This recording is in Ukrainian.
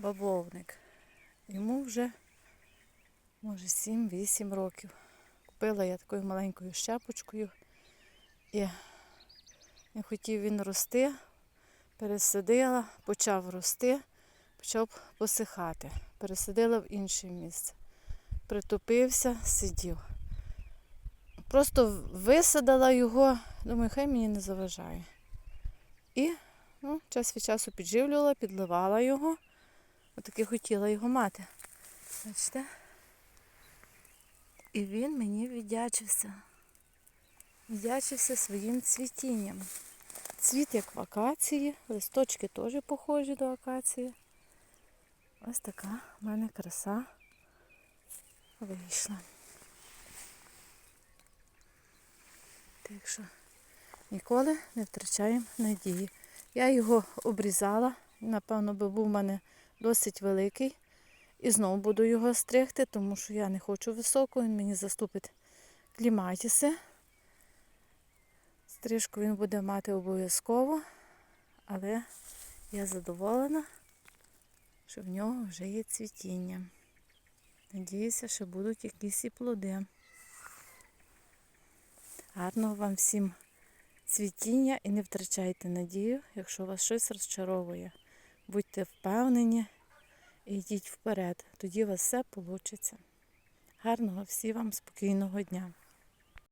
бавовник. Йому вже, може, 7-8 років. Купила я такою маленькою щепочкою. І не хотів він рости, пересадила, почав рости, почав посихати. Пересадила в інше місце. Притупився, сидів. Просто висадила його, думаю, хай мені не заважає. І ну, час від часу підживлювала, підливала його. Отаки хотіла його мати. Бачите? І він мені віддячився. Віддячився своїм цвітінням. Цвіт як в акації, листочки теж похожі до акації. Ось така в мене краса вийшла. Так що ніколи не втрачаємо надії. Я його обрізала, напевно, би був у мене досить великий. І знову буду його стригти, тому що я не хочу високо, він мені заступить кліматіси. Стрижку він буде мати обов'язково, але я задоволена, що в нього вже є цвітіння. Надіюся, що будуть якісь і плоди. Гарного вам всім цвітіння і не втрачайте надію, якщо вас щось розчаровує. Будьте впевнені і йдіть вперед. Тоді у вас все вийде. Гарного всім вам спокійного дня.